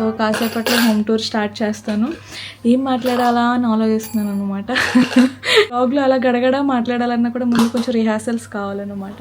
So కాసేపట్లో home tour start చేస్తాను. ఏం మాట్లాడాలా అని ఆలోచిస్తున్నాను అనమాట బ్లాగ్లో అలా గడగడ మాట్లాడాలన్నా కూడా ముందు కొంచెం రిహార్సల్స్ కావాలన్నమాట.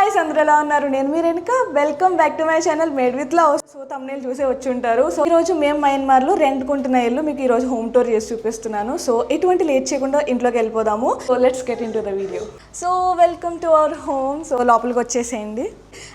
హాయ్ అందరూ ఎలా ఉన్నారు? నేను మీరు వెనుక welcome back to my channel made with love so thumbnail చూసే వచ్చి ఉంటారు సో ఈరోజు మేము మయన్మార్లో రెంట్కుంటున్న ఇల్లు మీకు ఈరోజు హోమ్ టూర్ చేసి చూపిస్తున్నాను. సో ఎటువంటి లేట్ చేయకుండా ఇంట్లోకి వెళ్ళిపోదాము. So let's get into the video so welcome to our home so లోపలికి వచ్చేసేయండి.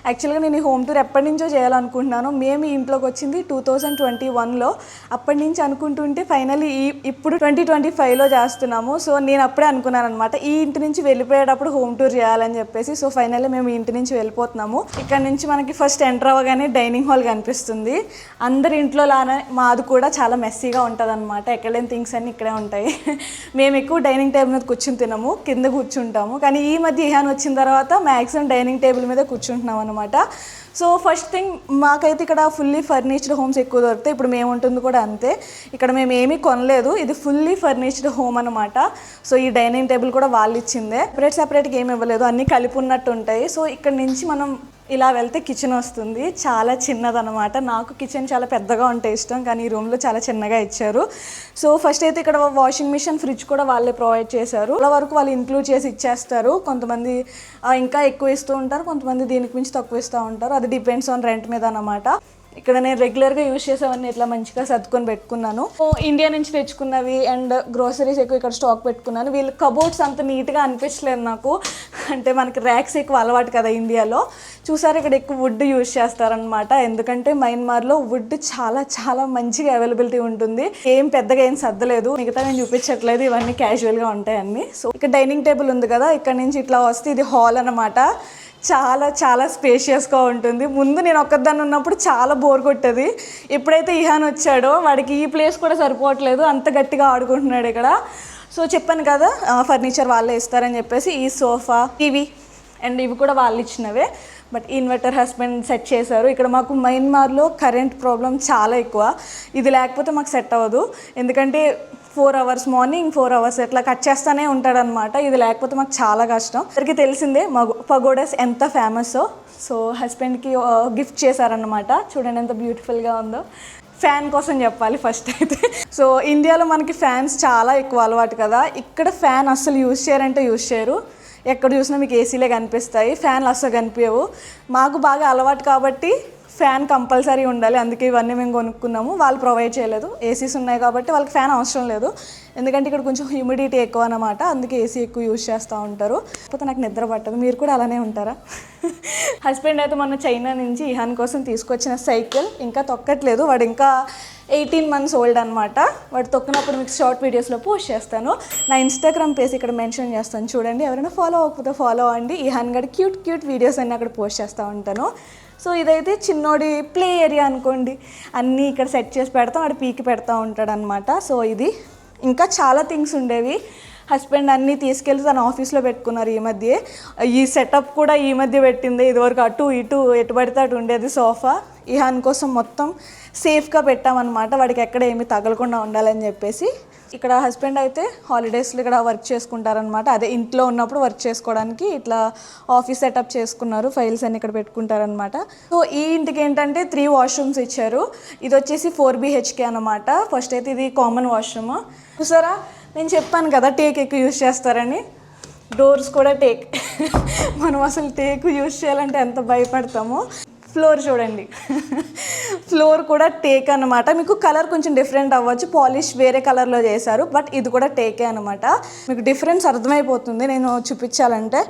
యాక్చువల్గా నేను ఈ హోమ్ టూర్ ఎప్పటి నుంచో చేయాలనుకుంటున్నాను. మేము ఈ ఇంట్లోకి వచ్చింది టూ థౌజండ్ ట్వంటీ వన్లో అప్పటి నుంచి అనుకుంటుంటే ఫైనల్లీ ఈ ఇప్పుడు ట్వంటీ ట్వంటీ ఫైవ్లో చేస్తున్నాము. సో నేను అప్పుడే అనుకున్నాను అనమాట ఈ ఇంటి నుంచి వెళ్ళిపోయేటప్పుడు హోమ్ టూర్ చేయాలని చెప్పేసి. సో ఫైనల్లీ మేము ఇంటి నుంచి వెళ్ళిపోతున్నాము. ఇక్కడ నుంచి మనకి ఫస్ట్ ఎంటర్ అవ్వగానే డైనింగ్ హాల్ కనిపిస్తుంది. అందరి ఇంట్లో లానే మాది కూడా చాలా మెస్సీగా ఉంటుంది అనమాట ఎక్కడలేని థింగ్స్ అన్నీ ఇక్కడే ఉంటాయి. మేము ఎక్కువ డైనింగ్ టేబుల్ మీద కూర్చుని తినము. కింద కూర్చుంటాము. కానీ ఈ మధ్య ఇహాన్ వచ్చిన తర్వాత మ్యాక్సిమం డైనింగ్ టేబుల్ మీద అనుకుంటున్నాం అనమాట సో ఫస్ట్ థింగ్ మాకైతే ఇక్కడ ఫుల్లీ ఫర్నిచర్డ్ హోమ్స్ ఎక్కువ దొరుకుతాయి. ఇప్పుడు మేము ఉంటుంది కూడా అంతే. ఇక్కడ మేము ఏమీ కొనలేదు. ఇది ఫుల్లీ ఫర్నిష్డ్ హోమ్ అనమాట సో ఈ డైనింగ్ టేబుల్ కూడా వాళ్ళు ఇచ్చిందే. సెపరేట్ సెపరేట్గా ఏమి ఇవ్వలేదు. అన్నీ కలిపి ఉన్నట్టు ఉంటాయి. సో ఇక్కడ నుంచి మనం ఇలా వెళ్తే కిచెన్ వస్తుంది. చాలా చిన్నదనమాట నాకు కిచెన్ చాలా పెద్దగా ఉంటే ఇష్టం కానీ ఈ రూమ్లో చాలా చిన్నగా ఇచ్చారు. సో ఫస్ట్ అయితే ఇక్కడ వాషింగ్ మిషన్ ఫ్రిడ్జ్ కూడా వాళ్ళే ప్రొవైడ్ చేశారు. అలా వరకు వాళ్ళు ఇంక్లూడ్ చేసి ఇచ్చేస్తారు. కొంతమంది ఇంకా ఎక్కువ ఇస్తూ ఉంటారు. కొంతమంది దీనికి మించి తక్కువ ఇస్తూ ఉంటారు. అది డిపెండ్స్ ఆన్ రెంట్ మీద అనమాట ఇక్కడ నేను రెగ్యులర్గా యూజ్ చేసేవన్నీ ఇట్లా మంచిగా సర్దుకొని పెట్టుకున్నాను. ఇండియా నుంచి తెచ్చుకున్నవి అండ్ గ్రోసరీస్ ఎక్కువ ఇక్కడ స్టాక్ పెట్టుకున్నాను. వీళ్ళు కబోర్డ్స్ అంత నీట్గా అనిపించలేదు నాకు. అంటే మనకి ర్యాక్స్ ఎక్కువ అలవాటు కదా ఇండియాలో చూసారు ఇక్కడ ఎక్కువ వుడ్ యూజ్ చేస్తారనమాట ఎందుకంటే మయన్మార్లో వుడ్ చాలా చాలా మంచిగా అవైలబిలిటీ ఉంటుంది. ఏం పెద్దగా ఏం సర్దలేదు. మిగతా నేను చూపించట్లేదు. ఇవన్నీ క్యాజువల్గా ఉంటాయి అన్ని సో ఇక్కడ డైనింగ్ టేబుల్ ఉంది కదా. ఇక్కడ నుంచి ఇట్లా వస్తే ఇది హాల్ అనమాట చాలా చాలా స్పేషియస్గా ఉంటుంది. ముందు నేను ఒక్కదాన్ని ఉన్నప్పుడు చాలా బోర్ కొట్టేది. ఎప్పుడైతే ఇహాన్ వచ్చాడో. వాడికి ఈ ప్లేస్ కూడా సరిపోవట్లేదు. అంత గట్టిగా ఆడుకుంటున్నాడు ఇక్కడ. సో చెప్పాను కదా ఫర్నిచర్ వాళ్ళే ఇస్తారని చెప్పేసి ఈ సోఫా టీవీ అండ్ ఇవి కూడా వాళ్ళు ఇచ్చినవే. బట్ ఇన్వర్టర్ హస్బెండ్ సెట్ చేశారు. ఇక్కడ మాకు మయన్మార్లో కరెంట్ ప్రాబ్లం చాలా ఎక్కువ. ఇది లేకపోతే మాకు సెట్ అవ్వదు. ఎందుకంటే four hours morning four hours ఇట్లా కట్ చేస్తూనే ఉంటాడనమాట. ఇది లేకపోతే మాకు చాలా కష్టం. అందరికీ తెలిసిందే మా పగోడస్ ఎంత ఫేమస్. సో హస్బెండ్కి గిఫ్ట్ చేశారనమాట చూడండి ఎంత బ్యూటిఫుల్గా ఉందో. ఫ్యాన్ కోసం చెప్పాలి ఫస్ట్ అయితే. సో ఇండియాలో మనకి ఫ్యాన్స్ చాలా ఎక్కువ అలవాటు కదా. ఇక్కడ ఫ్యాన్ అస్సలు యూజ్ చేయరంటే యూజ్ చేయరు. ఎక్కడ చూసినా మీకు ఏసీలే కనిపిస్తాయి. ఫ్యాన్లు అస్సలు కనిపించవు మాకు బాగా అలవాటు కాబట్టి ఫ్యాన్ కంపల్సరీ ఉండాలి. అందుకే ఇవన్నీ మేము కొనుక్కున్నాము. వాళ్ళు ప్రొవైడ్ చేయలేదు. ఏసీస్ ఉన్నాయి కాబట్టి వాళ్ళకి ఫ్యాన్ అవసరం లేదు. ఎందుకంటే ఇక్కడ కొంచెం హ్యూమిడిటీ ఎక్కువ అనమాట అందుకే ఏసీ ఎక్కువ యూజ్ చేస్తూ ఉంటారు. కాకపోతే నాకు నిద్ర పట్టదు. మీరు కూడా అలానే ఉంటారా? హస్బెండ్ అయితే మొన్న చైనా నుంచి ఇహాన్ కోసం తీసుకొచ్చిన సైకిల్. ఇంకా తొక్కట్లేదు. వాడు ఇంకా ఎయిటీన్ మంత్స్ ఓల్డ్ అనమాట వాడు తొక్కినప్పుడు మీకు షార్ట్ వీడియోస్లో పోస్ట్ చేస్తాను. నా ఇన్స్టాగ్రామ్ పేజ్ ఇక్కడ మెన్షన్ చేస్తాను. చూడండి. ఎవరైనా ఫాలో అవ్వకపోతే ఫాలో అవ్వండి. ఈ హన్గడ్ క్యూట్ క్యూట్ వీడియోస్ అన్నీ అక్కడ పోస్ట్ చేస్తూ ఉంటాను. సో ఇదైతే చిన్నోడి ప్లే ఏరియా అనుకోండి. అన్నీ ఇక్కడ సెట్ చేసి పెడతాం వాడు పీకి పెడతా ఉంటాడు అనమాట సో ఇది ఇంకా చాలా థింగ్స్ ఉండేవి. హస్బెండ్ అన్నీ తీసుకెళ్ళి తన ఆఫీస్లో పెట్టుకున్నారు ఈ మధ్య. ఈ సెటప్ కూడా ఈ మధ్య పెట్టింది. ఇదివరకు అటు ఇటు ఎటు పడితే అటు ఉండేది సోఫా. ఇహాన్ కోసం మొత్తం సేఫ్గా పెట్టామన్నమాట. వాడికి ఎక్కడ ఏమి తగలకుండా ఉండాలని చెప్పేసి ఇక్కడ హస్బెండ్ అయితే హాలిడేస్లో ఇక్కడ వర్క్ చేసుకుంటారనమాట అదే ఇంట్లో ఉన్నప్పుడు వర్క్ చేసుకోవడానికి ఇట్లా ఆఫీస్ సెటప్ చేసుకున్నారు ఫైల్స్ అన్ని ఇక్కడ పెట్టుకుంటారనమాట సో ఈ ఇంటికి ఏంటంటే త్రీ వాష్రూమ్స్ ఇచ్చారు. ఇది వచ్చేసి ఫోర్ బిహెచ్కే అనమాట ఫస్ట్ అయితే ఇది కామన్ వాష్రూమ్ చూసారా? నేను చెప్పాను కదా టేక్ ఎక్కువ యూజ్ చేస్తారని. డోర్స్ కూడా టేక్ మనం అసలు టేక్ యూజ్ చేయాలంటే ఎంత భయపడతామో. ఫ్లోర్ చూడండి. ఫ్లోర్ కూడా టేక్ అనమాట మీకు కలర్ కొంచెం డిఫరెంట్ అవ్వచ్చు. పాలిష్ వేరే కలర్లో చేశారు. బట్ ఇది కూడా టేకే అనమాట మీకు డిఫరెన్స్ అర్థమైపోతుంది. నేను చూపించాలంటే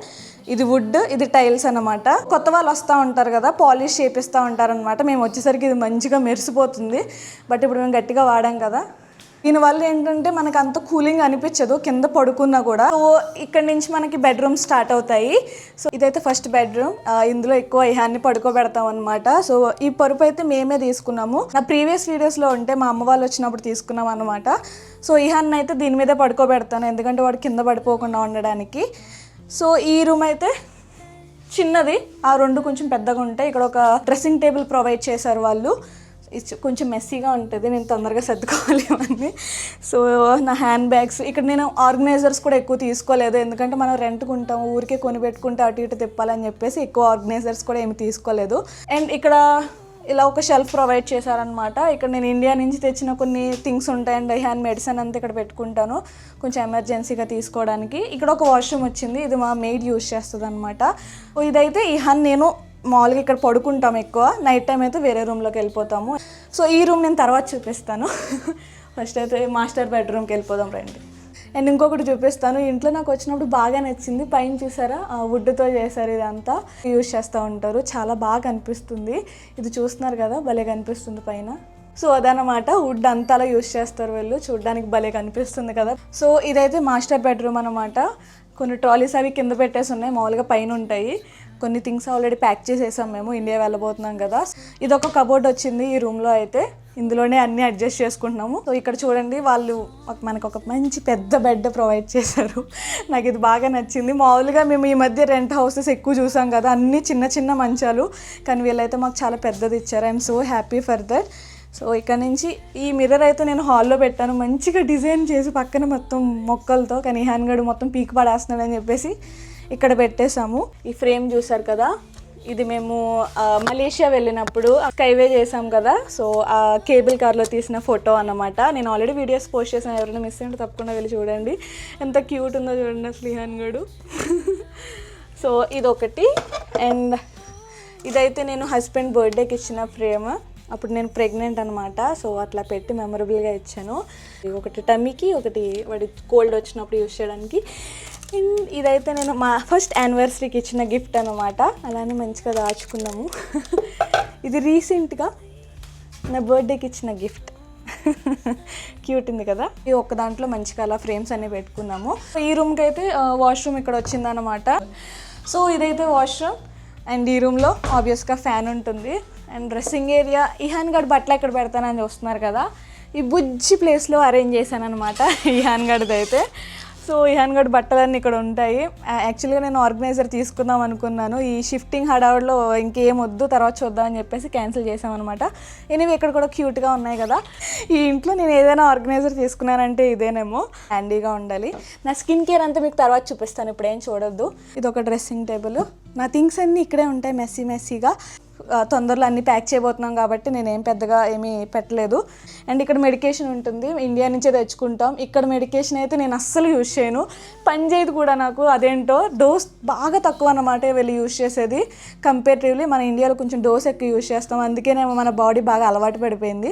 ఇది వుడ్ ఇది టైల్స్ అనమాట కొత్త వాళ్ళు వస్తూ ఉంటారు కదా పాలిష్ చేపిస్తూ ఉంటారనమాట మేము వచ్చేసరికి ఇది మంచిగా మెరిసిపోతుంది. బట్ ఇప్పుడు మేము గట్టిగా వాడాం కదా. దీనివల్ల ఏంటంటే మనకు అంత కూలింగ్ అనిపించదు కింద పడుకున్నా కూడా. సో ఇక్కడ నుంచి మనకి బెడ్రూమ్ స్టార్ట్ అవుతాయి. సో ఇదైతే ఫస్ట్ బెడ్రూమ్. ఇందులో ఎక్కువ ఇహాన్ని పడుకోబెడతాం అనమాట సో ఈ పరుపు అయితే మేమే తీసుకున్నాము. నా ప్రీవియస్ వీడియోస్లో ఉంటే మా అమ్మ వాళ్ళు వచ్చినప్పుడు తీసుకున్నాం అనమాట సో ఈహాన్ని అయితే దీని మీద పడుకోబెడతాను. ఎందుకంటే వాడు కింద పడిపోకుండా ఉండడానికి. సో ఈ రూమ్ అయితే చిన్నది. ఆ రెండు కొంచెం పెద్దగా ఉంటాయి ఇక్కడ ఒక డ్రెస్సింగ్ టేబుల్ ప్రొవైడ్ చేశారు వాళ్ళు. ఇది కొంచెం మెస్సీగా ఉంటుంది నేను తొందరగా సర్దుకోవాలి ఇవన్నీ. సో నా హ్యాండ్ బ్యాగ్స్ ఇక్కడ నేను ఆర్గనైజర్స్ కూడా ఎక్కువ తీసుకోలేదు. ఎందుకంటే మనం రెంట్కుంటాం ఊరికే కొని పెట్టుకుంటే అటు ఇటు తిప్పాలని చెప్పేసి ఎక్కువ ఆర్గనైజర్స్ కూడా ఏమి తీసుకోలేదు. అండ్ ఇక్కడ ఇలా ఒక షెల్ఫ్ ప్రొవైడ్ చేశారనమాట ఇక్కడ నేను ఇండియా నుంచి తెచ్చిన కొన్ని థింగ్స్ ఉంటాయండి హ్యాండ్ మెడిసిన్ అంతా ఇక్కడ పెట్టుకుంటాను. కొంచెం ఎమర్జెన్సీగా తీసుకోవడానికి. ఇక్కడ ఒక వాష్రూమ్ వచ్చింది. ఇది మా మెయిడ్ యూజ్ చేస్తుంది అనమాట ఇదైతే ఈ హ్యాండ్ నేను మామూలుగా ఇక్కడ పడుకుంటాం ఎక్కువ. నైట్ టైం అయితే వేరే రూమ్లోకి వెళ్ళిపోతాము. సో ఈ రూమ్ నేను తర్వాత చూపిస్తాను. ఫస్ట్ అయితే మాస్టర్ బెడ్రూమ్కి వెళ్ళిపోదాం రండి. అండ్ ఇంకొకటి చూపిస్తాను. ఇంట్లో నాకు వచ్చినప్పుడు బాగా నచ్చింది. పైన చూసారా? వుడ్తో చేశారు ఇదంతా. యూజ్ చేస్తూ ఉంటారు. చాలా బాగా కనిపిస్తుంది. ఇది చూస్తున్నారు కదా? భలే కనిపిస్తుంది పైన. సో అదనమాట వుడ్ అంతా అలా యూజ్ చేస్తారు వీళ్ళు. చూడడానికి భలే కనిపిస్తుంది కదా? సో ఇదైతే మాస్టర్ బెడ్రూమ్ అనమాట కొన్ని ట్రాలీస్ అవి కింద పెట్టేసి ఉన్నాయి. మామూలుగా పైన ఉంటాయి. కొన్ని థింగ్స్ ఆల్రెడీ ప్యాక్ చేసేసాం మేము. ఇండియా వెళ్ళబోతున్నాం కదా. ఇదొక కబోర్డ్ వచ్చింది ఈ రూమ్లో అయితే. ఇందులోనే అన్ని అడ్జస్ట్ చేసుకుంటున్నాము. సో ఇక్కడ చూడండి వాళ్ళు మనకు ఒక మంచి పెద్ద బెడ్ ప్రొవైడ్ చేశారు. నాకు ఇది బాగా నచ్చింది. మామూలుగా మేము ఈ మధ్య రెంట్ హౌసెస్ ఎక్కువ చూసాం కదా. అన్ని చిన్న చిన్న మంచాలు. కానీ వీళ్ళైతే మాకు చాలా పెద్దది ఇచ్చారు. I'm so happy for that so ఇక్కడ నుంచి ఈ మిర్రర్ అయితే నేను హాల్లో పెట్టాను. మంచిగా డిజైన్ చేసి పక్కన మొత్తం మొక్కలతో కానీ హ్యాండ్ మొత్తం పీక్ పడేస్తున్నాడని చెప్పేసి ఇక్కడ పెట్టేసాము ఈ ఫ్రేమ్ చూసారు కదా? ఇది మేము మలేషియా వెళ్ళినప్పుడు స్కైవే చేసాం కదా? సో ఆ కేబుల్ కార్లో తీసిన ఫోటో అన్నమాట. నేను ఆల్రెడీ వీడియోస్ పోస్ట్ చేసాను ఎవరైనా మిస్ అయ్యింటే తప్పకుండా వెళ్ళి చూడండి. ఎంత క్యూట్ ఉందో చూడండి అసలు గడు సో సో ఇదొకటి. అండ్ ఇదైతే నేను హస్బెండ్ బర్త్డేకి ఇచ్చిన ఫ్రేమ్. అప్పుడు నేను ప్రెగ్నెంట్ అనమాట సో అట్లా పెట్టి మెమరబుల్గా ఇచ్చాను. ఇది ఒకటి టమ్మీకి ఒకటి వాడి కోల్డ్ వచ్చినప్పుడు యూస్ చేయడానికి. అండ్ ఇదైతే నేను మా ఫస్ట్ యానివర్సరీకి ఇచ్చిన గిఫ్ట్ అనమాట అలానే మంచిగా దాచుకున్నాము. ఇది రీసెంట్గా నా బర్త్డేకి ఇచ్చిన గిఫ్ట్. క్యూట్ ఉంది కదా? ఈ ఒక్క దాంట్లో మంచిగా అలా ఫ్రేమ్స్ అన్ని పెట్టుకున్నాము. ఈ రూమ్కి అయితే వాష్రూమ్ ఇక్కడ వచ్చిందనమాట సో ఇదైతే వాష్రూమ్. అండ్ ఈ రూమ్లో ఆబ్వియస్గా ఫ్యాన్ ఉంటుంది. అండ్ డ్రెస్సింగ్ ఏరియా ఇహాన్ గడ్ బట్టలు ఎక్కడ పెడతానని చూస్తున్నారు కదా? ఈ బుజ్జి ప్లేస్లో అరేంజ్ చేశాను అనమాట ఇహాన్ గడ్ది అయితే సో ఇహాన్ గడ్ బట్టలన్నీ ఇక్కడ ఉంటాయి. యాక్చువల్గా నేను ఆర్గనైజర్ తీసుకుందాం అనుకున్నాను. ఈ షిఫ్టింగ్ హడావుడిలో ఇంకేం వద్దు తర్వాత చూద్దాం అని చెప్పేసి క్యాన్సిల్ చేసామన్నమాట ఎనివి ఇక్కడ కూడా క్యూట్గా ఉన్నాయి కదా. ఈ ఇంట్లో నేను ఏదైనా ఆర్గనైజర్ తీసుకున్నానంటే ఇదేనేమో హ్యాండీగా ఉండాలి. నా స్కిన్ కేర్ అంతా మీకు తర్వాత చూపిస్తాను. ఇప్పుడు ఏం చూడొద్దు. ఇది ఒక డ్రెస్సింగ్ టేబుల్ నా థింగ్స్ అన్నీ ఇక్కడే ఉంటాయి మెస్సీ మెస్సీగా తొందరలో అన్ని ప్యాక్ చేయబోతున్నాం కాబట్టి నేను ఏం పెద్దగా ఏమీ పెట్టలేదు. అండ్ ఇక్కడ మెడికేషన్ ఉంటుంది. ఇండియా నుంచే తెచ్చుకుంటాం. ఇక్కడ మెడికేషన్ అయితే నేను అస్సలు యూజ్ చేయను. పని చేయదు కూడా నాకు. అదేంటో డోస్ బాగా తక్కువ అన్నమాట వెళ్ళి యూజ్ చేసేది. కంపేరిటివ్లీ మన ఇండియాలో కొంచెం డోస్ ఎక్కువ యూజ్ చేస్తాం. అందుకేనేమో మన బాడీ బాగా అలవాటు పడిపోయింది.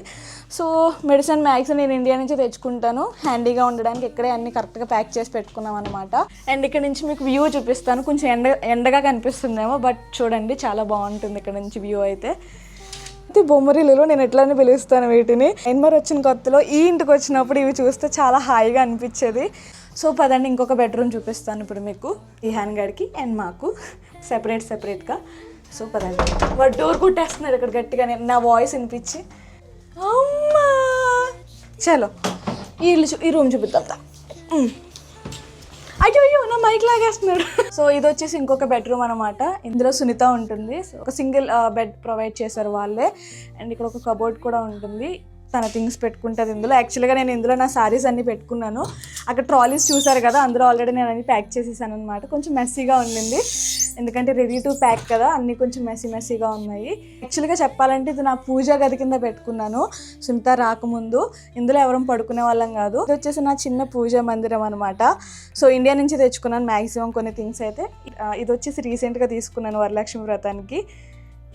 సో మెడిసిన్ మ్యాక్స్ నేను ఇండియా నుంచి తెచ్చుకుంటాను. హ్యాండీగా ఉండడానికి ఇక్కడే అన్ని కరెక్ట్గా ప్యాక్ చేసి పెట్టుకున్నాం అనమాట అండ్ ఇక్కడ నుంచి మీకు వ్యూ చూపిస్తాను. కొంచెం ఎండ ఎండగా కనిపిస్తుందేమో బట్ చూడండి చాలా బాగుంటుంది ఇక్కడ నుంచి. వ్యూ అయితే. ఇది బొమ్మరిల్లులో నేను ఎట్లానే పిలుస్తాను వీటిని? ఎన్మర్ వచ్చిన కొత్తలో ఈ ఇంటికి వచ్చినప్పుడు ఇవి చూస్తే చాలా హాయిగా అనిపించేది. సో పదండి ఇంకొక బెడ్రూమ్ చూపిస్తాను ఇప్పుడు మీకు. ఈ హ్యాండ్ గడికి అండ్ మాకు. సెపరేట్ సెపరేట్గా సో పదండి. వాడు డోర్ కొట్టేస్తున్నాడు ఇక్కడ గట్టిగా నేను నా వాయిస్ వినిపించి. అమ్మా! చలో ఈ ఇల్లు చూ- ఈ రూమ్ చూపిద్దాం అయ్యో నా మైక్ లాగేస్తున్నాడు. సో ఇది వచ్చేసి ఇంకొక బెడ్రూమ్ అనమాట ఇందులో సునీత ఉంటుంది. ఒక సింగిల్ బెడ్ ప్రొవైడ్ చేశారు వాళ్ళే. అండ్ ఇక్కడ ఒక కబోర్డ్ కూడా ఉంటుంది. తన థింగ్స్ పెట్టుకుంటుంది ఇందులో. యాక్చువల్గా నేను ఇందులో నా సారీస్ అన్ని పెట్టుకున్నాను. అక్కడ ట్రాలీస్ చూసారు కదా అందులో ఆల్రెడీ నేను అన్ని ప్యాక్ చేసేసాను అనమాట కొంచెం మెస్సీగా ఉండింది. ఎందుకంటే రెడీ టు ప్యాక్ కదా అన్ని కొంచెం మెస్సీ మెస్సీగా ఉన్నాయి. యాక్చువల్గా చెప్పాలంటే ఇది నా పూజా గది కింద పెట్టుకున్నాను. సునీత రాకముందు. ఇందులో ఎవరం పడుకునే వాళ్ళం కాదు. ఇది వచ్చేసి నా చిన్న పూజా మందిరం అనమాట సో ఇండియా నుంచి తెచ్చుకున్నాను మ్యాక్సిమం కొన్ని థింగ్స్ అయితే. ఇది వచ్చేసి రీసెంట్గా తీసుకున్నాను వరలక్ష్మి వ్రతానికి.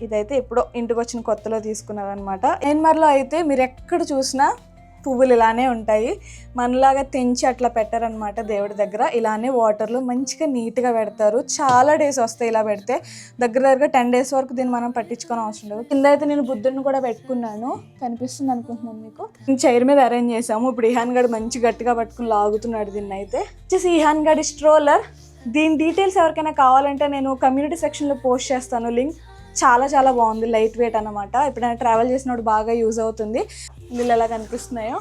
ఇదైతే ఎప్పుడో ఇంటికి వచ్చిన కొత్తలో తీసుకున్నారనమాట ఎన్మర్లో అయితే మీరు ఎక్కడ చూసినా పువ్వులు ఇలానే ఉంటాయి. మనలాగా తెంచి అట్లా పెట్టారనమాట దేవుడి దగ్గర. ఇలానే వాటర్లో మంచిగా నీట్గా పెడతారు. చాలా డేస్ వస్తాయి ఇలా పెడితే. దగ్గర దగ్గర టెన్ డేస్ వరకు దీన్ని మనం పట్టించుకొని అవసరం లేదు. కింద అయితే నేను బుద్ధుడిని కూడా పెట్టుకున్నాను. కనిపిస్తుంది అనుకుంటున్నాను మీకు. చైర్ మీద అరేంజ్ చేసాము ఇప్పుడు ఇహాన్ గడ్ మంచి గట్టిగా పట్టుకుని లాగుతున్నాడు దీన్ని అయితే. వచ్చేసి ఇహాన్ గడ్ స్ట్రోలర్ దీని డీటెయిల్స్ ఎవరికైనా కావాలంటే నేను కమ్యూనిటీ సెక్షన్లో పోస్ట్ చేస్తాను. లింక్ చాలా చాలా బాగుంది లైట్ వెయిట్ అనమాట ఎప్పుడైనా ట్రావెల్ చేసినప్పుడు బాగా యూజ్ అవుతుంది. ఇల్లు ఎలా కనిపిస్తున్నాయో?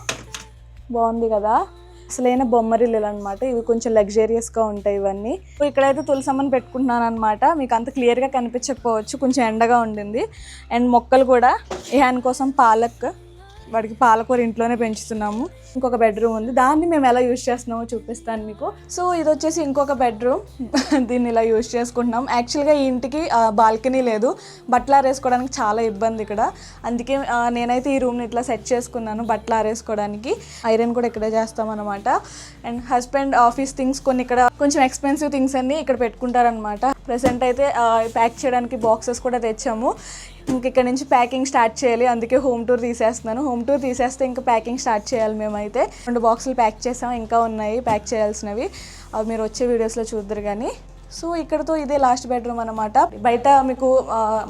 బాగుంది కదా? అసలైన బొమ్మరిల్లు అనమాట ఇవి కొంచెం లగ్జరియస్గా ఉంటాయి ఇవన్నీ. సో ఇక్కడైతే తులసమ్మని పెట్టుకుంటున్నాను అనమాట మీకు అంత క్లియర్గా కనిపించకపోవచ్చు కొంచెం ఎండగా ఉండింది. అండ్ మొక్కలు కూడా ఇహాన్ కోసం పాలక్ వాడికి పాలకూర ఇంట్లోనే పెంచుతున్నాము. ఇంకొక బెడ్రూమ్ ఉంది. దాన్ని మేము ఎలా యూజ్ చేస్తున్నామో చూపిస్తాను మీకు. సో ఇది వచ్చేసి ఇంకొక బెడ్రూమ్. దీన్ని ఇలా యూజ్ చేసుకుంటున్నాం. యాక్చువల్గా ఈ ఇంటికి బాల్కనీ లేదు. బట్టలు ఆరేసుకోవడానికి చాలా ఇబ్బంది ఇక్కడ. అందుకే నేనైతే ఈ రూమ్ని ఇట్లా సెట్ చేసుకున్నాను బట్టలు ఆరేసుకోవడానికి. ఐరన్ కూడా ఇక్కడే చేస్తామన్నమాట. అండ్ హస్బెండ్ ఆఫీస్ థింగ్స్ కొన్ని ఇక్కడ కొంచెం ఎక్స్పెన్సివ్ థింగ్స్ అన్ని ఇక్కడ పెట్టుకుంటారనమాట ప్రెసెంట్ అయితే ప్యాక్ చేయడానికి బాక్సెస్ కూడా తెచ్చాము. ఇంక ఇక్కడ నుంచి ప్యాకింగ్ స్టార్ట్ చేయాలి. అందుకే హోమ్ టూర్ తీసేస్తున్నాను. హోమ్ టూర్ తీసేస్తే ఇంకా ప్యాకింగ్ స్టార్ట్ చేయాలి మేమైతే. రెండు బాక్సులు ప్యాక్ చేసాం. ఇంకా ఉన్నాయి ప్యాక్ చేయాల్సినవి. అవి మీరు వచ్చే వీడియోస్లో చూద్దరు కానీ సో ఇక్కడతో ఇదే లాస్ట్ బెడ్రూమ్ అనమాట బయట మీకు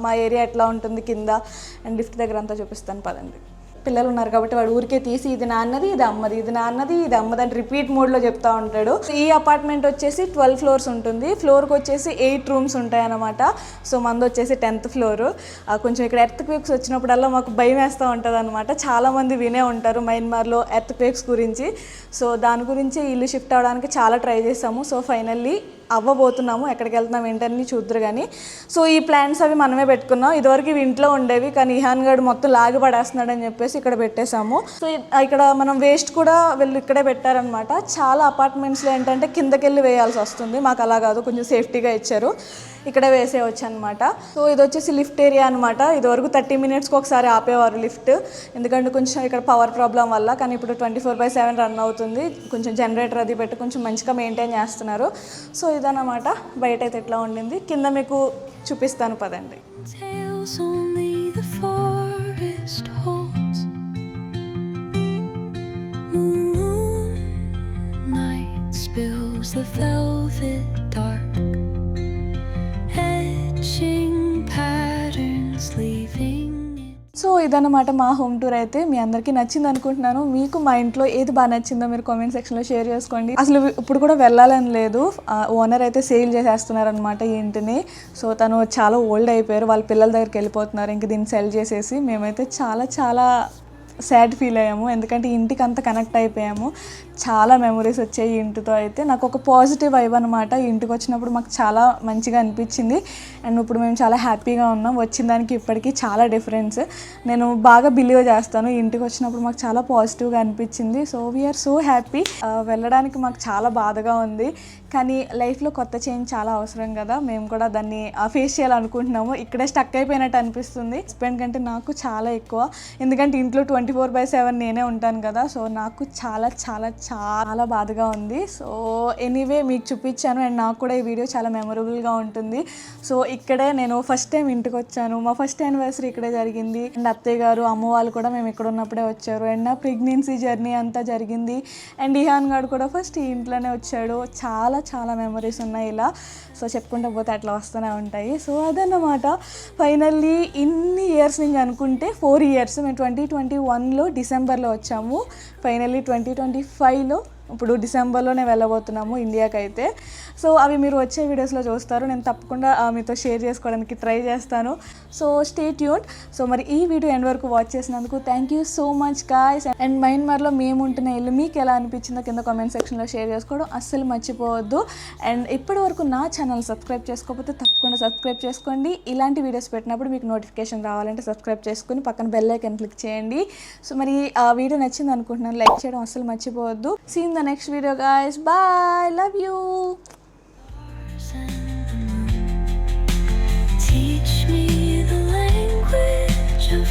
మా ఏరియా ఎట్లా ఉంటుంది కింద అండ్ లిఫ్ట్ దగ్గర అంతా చూపిస్తాను. పదండి. పిల్లలు ఉన్నారు కాబట్టి వాడు ఊరికే తీసి ఇది నాన్నది ఇది అమ్మది ఇది నాన్నది ఇది అమ్మది అని రిపీట్ మోడ్లో చెప్తా ఉంటాడు. ఈ అపార్ట్మెంట్ వచ్చేసి ట్వెల్వ్ ఫ్లోర్స్ ఉంటుంది. ఫ్లోర్కి వచ్చేసి ఎయిట్ రూమ్స్ ఉంటాయి అన్నమాట సో మంది వచ్చేసి టెన్త్ ఫ్లోర్ కొంచెం ఇక్కడ ఎర్త్ క్వేక్స్ వచ్చినప్పుడల్లా మాకు భయం వేస్తూ ఉంటుంది అనమాట చాలామంది వినే ఉంటారు మయన్మార్లో ఎర్త్ క్వేక్స్ గురించి. సో దాని గురించి ఇల్లు షిఫ్ట్ అవ్వడానికి చాలా ట్రై చేసాము సో ఫైనల్లీ అవ్వబోతున్నాము ఎక్కడికి వెళ్తున్నాం ఏంటని చూద్దరు కానీ సో ఈ ప్లాన్స్ అవి మనమే పెట్టుకున్నాం. ఇదివరకు ఇవి ఇంట్లో ఉండేవి కానీ ఇహాన్ గడ్ మొత్తం లాగి పడేస్తున్నాడు అని చెప్పేసి ఇక్కడ పెట్టేశాము. సో ఇక్కడ మనం వేస్ట్ కూడా వీళ్ళు ఇక్కడే పెట్టారనమాట చాలా అపార్ట్మెంట్స్లో ఏంటంటే కిందకెళ్ళి వేయాల్సి వస్తుంది. మాకు అలా కాదు కొంచెం సేఫ్టీగా ఇచ్చారు. ఇక్కడే వేసేయచ్చు అనమాట సో ఇది వచ్చేసి లిఫ్ట్ ఏరియా అనమాట ఇదివరకు థర్టీ మినిట్స్కి ఒకసారి ఆపేవారు లిఫ్ట్. ఎందుకంటే కొంచెం ఇక్కడ పవర్ ప్రాబ్లం వల్ల కానీ ఇప్పుడు twenty four by seven run అవుతుంది. కొంచెం జనరేటర్ అది పెట్టి కొంచెం మంచిగా మెయింటైన్ చేస్తున్నారు. సో ఇదన్నమాట. బయటైతే ఎట్లా ఉండింది కింద మీకు చూపిస్తాను పదండి. The velvet dark. సో ఇదన్నమాట మా హోమ్ టూర్ అయితే. మీ అందరికీ నచ్చింది అనుకుంటున్నాను. మీకు మా ఇంట్లో ఏది బాగా నచ్చిందో మీరు కామెంట్ సెక్షన్లో షేర్ చేసుకోండి. అసలు ఇప్పుడు కూడా వెళ్ళాలని లేదు. ఓనర్ అయితే సేల్ చేసేస్తున్నారు అనమాట ఈ ఇంటిని. సో తను చాలా ఓల్డ్ అయిపోయారు. వాళ్ళ పిల్లల దగ్గరికి వెళ్ళిపోతున్నారు. ఇంక దీన్ని సెల్ చేసేసి మేమైతే చాలా చాలా సాడ్ ఫీల్ అయ్యాము. ఎందుకంటే ఇంటికి అంత కనెక్ట్ అయిపోయాము. చాలా మెమరీస్ వచ్చాయి ఇంటితో అయితే. నాకు ఒక పాజిటివ్ వైబ్ అనమాట ఇంటికి వచ్చినప్పుడు మాకు చాలా మంచిగా అనిపించింది. అండ్ ఇప్పుడు మేము చాలా హ్యాపీగా ఉన్నాం. వచ్చిన దానికి ఇప్పటికీ చాలా డిఫరెన్స్ నేను బాగా బిలీవ్ చేస్తాను. ఇంటికి వచ్చినప్పుడు మాకు చాలా పాజిటివ్గా అనిపించింది. సో వీఆర్ సో హ్యాపీ వెళ్ళడానికి మాకు చాలా బాధగా ఉంది. కానీ లైఫ్లో కొత్త చేంజ్ చాలా అవసరం కదా. మేము కూడా దాన్ని ఫేస్ చేయాలనుకుంటున్నాము. ఇక్కడే స్టక్ అయిపోయినట్టు అనిపిస్తుంది. హస్బెండ్ కంటే నాకు చాలా ఎక్కువ. ఎందుకంటే ఇంట్లో ట్వంటీ ఫోర్ బై సెవెన్ నేనే ఉంటాను కదా సో నాకు చాలా చాలా చాలా బాధగా ఉంది. సో ఎనీవే మీకు చూపించాను అండ్ నాకు కూడా ఈ వీడియో చాలా మెమొరబుల్గా ఉంటుంది. సో ఇక్కడే నేను ఫస్ట్ టైం ఇంటికి వచ్చాను. మా ఫస్ట్ యానివర్సరీ ఇక్కడే జరిగింది. అండ్ అత్తయ్య గారు అమ్మ వాళ్ళు కూడా మేము ఇక్కడ ఉన్నప్పుడే వచ్చారు. అండ్ నా ప్రెగ్నెన్సీ జర్నీ అంతా జరిగింది. అండ్ ఇహాన్ గారు కూడా ఫస్ట్ ఈ ఇంట్లోనే వచ్చాడు. చాలా చాలా మెమరీస్ ఉన్నాయి ఇలా. సో చెప్పుకుంటూ పోతే అట్లా వస్తూనే ఉంటాయి. సో అదన్నమాట. ఫైనల్లీ ఇన్ని ఇయర్స్ నుంచి అనుకుంటే ఫోర్ ఇయర్స్ మేము ట్వంటీ ట్వంటీ వన్లో డిసెంబర్లో వచ్చాము. ఫైనల్లీ ట్వంటీ ట్వంటీ ఫైవ్లో ఇప్పుడు డిసెంబర్లోనే వెళ్ళబోతున్నాము ఇండియాకి అయితే సో అవి మీరు వచ్చే వీడియోస్లో చూస్తారు. నేను తప్పకుండా ఆ, మీతో షేర్ చేసుకోవడానికి ట్రై చేస్తాను. సో స్టే ట్యూన్ సో మరి ఈ వీడియో ఎండ్ వరకు వాచ్ చేసినందుకు thank you so much guys and మయన్మార్లో మేము ఉంటున్న ఇల్లు మీకు ఎలా అనిపించిందో కింద కామెంట్ సెక్షన్లో షేర్ చేసుకోవడం అస్సలు మర్చిపోవద్దు. అండ్ ఇప్పటి వరకు నా ఛానల్ సబ్స్క్రైబ్ చేసుకోకపోతే తప్పకుండా సబ్స్క్రైబ్ చేసుకోండి. ఇలాంటి వీడియోస్ పెట్టినప్పుడు మీకు నోటిఫికేషన్ రావాలంటే సబ్స్క్రైబ్ చేసుకుని పక్కన బెల్ ఐకన్ క్లిక్ చేయండి. సో మరి ఆ వీడియో నచ్చింది అనుకుంటున్నాను లైక్ చేయడం అసలు మర్చిపోవద్దు. Seen the next video guys bye love you Teach me the language of